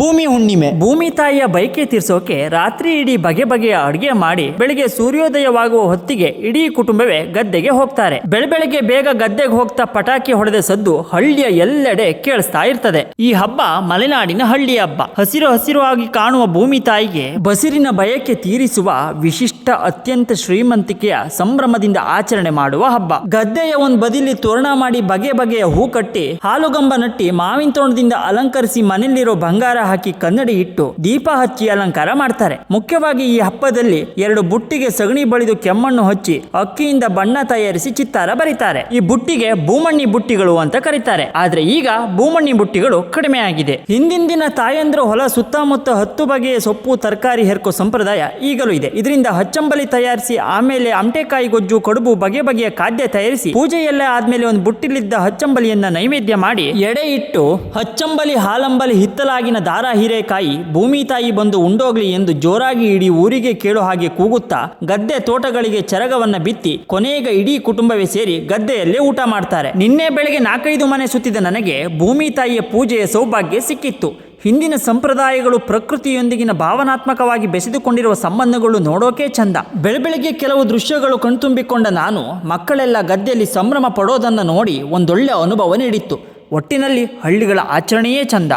ಭೂಮಿ ಹುಣ್ಣಿಮೆ. ಭೂಮಿ ತಾಯಿಯ ಬಯಕೆ ತೀರ್ಸೋಕೆ ರಾತ್ರಿ ಇಡೀ ಬಗೆ ಬಗೆಯ ಅಡುಗೆ ಮಾಡಿ ಬೆಳಿಗ್ಗೆ ಸೂರ್ಯೋದಯವಾಗುವ ಹೊತ್ತಿಗೆ ಇಡೀ ಕುಟುಂಬವೇ ಗದ್ದೆಗೆ ಹೋಗ್ತಾರೆ. ಬೆಳ ಬೆಳಗ್ಗೆ ಬೇಗ ಗದ್ದೆಗೆ ಹೋಗ್ತಾ ಪಟಾಕಿ ಹೊಡೆದ ಸದ್ದು ಹಳ್ಳಿಯ ಎಲ್ಲೆಡೆ ಕೇಳಿಸ್ತಾ ಇರ್ತದೆ. ಈ ಹಬ್ಬ ಮಲೆನಾಡಿನ ಹಳ್ಳಿ ಹಬ್ಬ. ಹಸಿರು ಹಸಿರುವಾಗಿ ಕಾಣುವ ಭೂಮಿ ತಾಯಿಗೆ ಬಸಿರಿನ ಬಯಕೆ ತೀರಿಸುವ ವಿಶಿಷ್ಟ ಅತ್ಯಂತ ಶ್ರೀಮಂತಿಕೆಯ ಸಂಭ್ರಮದಿಂದ ಆಚರಣೆ ಮಾಡುವ ಹಬ್ಬ. ಗದ್ದೆಯ ಒಂದು ಬದಿಲಿ ತೋರಣ ಮಾಡಿ ಬಗೆ ಬಗೆಯ ಹೂ ಕಟ್ಟಿ ಹಾಲುಗಂಬ ನಟ್ಟಿ ಮಾವಿನ ತೋಣದಿಂದ ಅಲಂಕರಿಸಿ ಮನೆಯಲ್ಲಿರೋ ಬಂಗಾರ ಹಾಕಿ ಕನ್ನಡಿ ಇಟ್ಟು ದೀಪ ಹಚ್ಚಿ ಅಲಂಕಾರ ಮಾಡ್ತಾರೆ. ಮುಖ್ಯವಾಗಿ ಈ ಹಬ್ಬದಲ್ಲಿ ಎರಡು ಬುಟ್ಟಿಗೆ ಸಗಣಿ ಬಳಿದು ಕೆಮ್ಮಣ್ಣು ಹಚ್ಚಿ ಅಕ್ಕಿಯಿಂದ ಬಣ್ಣ ತಯಾರಿಸಿ ಚಿತ್ತಾರ ಬರೀತಾರೆ. ಈ ಬುಟ್ಟಿಗೆ ಭೂಮಣ್ಣಿ ಬುಟ್ಟಿಗಳು ಅಂತ ಕರೀತಾರೆ. ಆದ್ರೆ ಈಗ ಭೂಮಣ್ಣಿ ಬುಟ್ಟಿಗಳು ಕಡಿಮೆ ಆಗಿದೆ. ಹಿಂದಿನ ದಿನ ತಾಯಂದ್ರು ಹೊಲ ಸುತ್ತಮುತ್ತ ಹತ್ತು ಬಗೆಯ ಸೊಪ್ಪು, ತರಕಾರಿ, ಹೆರ್ಕೋ ಸಂಪ್ರದಾಯ ಈಗಲೂ ಇದೆ. ಇದರಿಂದ ಹಚ್ಚಂಬಲಿ ತಯಾರಿಸಿ ಆಮೇಲೆ ಅಮಟೆಕಾಯಿ, ಗೊಜ್ಜು, ಕಡುಬು ಬಗೆ ಬಗೆಯ ಖಾದ್ಯ ತಯಾರಿಸಿ ಪೂಜೆಯೆಲ್ಲ ಆದ್ಮೇಲೆ ಒಂದು ಬುಟ್ಟಿಲಿದ್ದ ಹಚ್ಚಂಬಲಿಯನ್ನ ನೈವೇದ್ಯ ಮಾಡಿ ಎಡೆ ಇಟ್ಟು ಹಚ್ಚಂಬಲಿ, ಹಾಲಂಬಲಿ ಹಿತ್ತಲಾಗಿನ ದಾರ ಹಿರೇಕಾಯಿ, ಭೂಮಿ ತಾಯಿ ಬಂದು ಉಂಡೋಗ್ಲಿ ಎಂದು ಜೋರಾಗಿ ಇಡೀ ಊರಿಗೆ ಕೇಳೋ ಹಾಗೆ ಕೂಗುತ್ತಾ, ಗದ್ದೆ ತೋಟಗಳಿಗೆ ಚರಗವನ್ನ ಬಿತ್ತಿ, ಕೊನೆಗ ಇಡೀ ಕುಟುಂಬವೇ ಸೇರಿ ಗದ್ದೆಯಲ್ಲೇ ಊಟ ಮಾಡ್ತಾರೆ. ನಿನ್ನೆ ಬೆಳಗ್ಗೆ ನಾಲ್ಕೈದು ಮನೆ ಸುತ್ತಿದ ನನಗೆ ಭೂಮಿ ತಾಯಿಯ ಪೂಜೆಯ ಸೌಭಾಗ್ಯ ಸಿಕ್ಕಿತ್ತು. ಹಿಂದಿನ ಸಂಪ್ರದಾಯಗಳು ಪ್ರಕೃತಿಯೊಂದಿಗಿನ ಭಾವನಾತ್ಮಕವಾಗಿ ಬೆಸೆದುಕೊಂಡಿರುವ ಸಂಬಂಧಗಳು ನೋಡೋಕೆ ಚಂದ. ಬೆಳಬೆಳಗ್ಗೆ ಕೆಲವು ದೃಶ್ಯಗಳು ಕಣ್ತುಂಬಿಕೊಂಡ ನಾನು, ಮಕ್ಕಳೆಲ್ಲ ಗದ್ದೆಯಲ್ಲಿ ಸಂಭ್ರಮ ಪಡೋದನ್ನು ನೋಡಿ ಒಂದೊಳ್ಳೆ ಅನುಭವ ನೀಡಿತ್ತು. ಒಟ್ಟಿನಲ್ಲಿ ಹಳ್ಳಿಗಳ ಆಚರಣೆಯೇ ಚಂದ.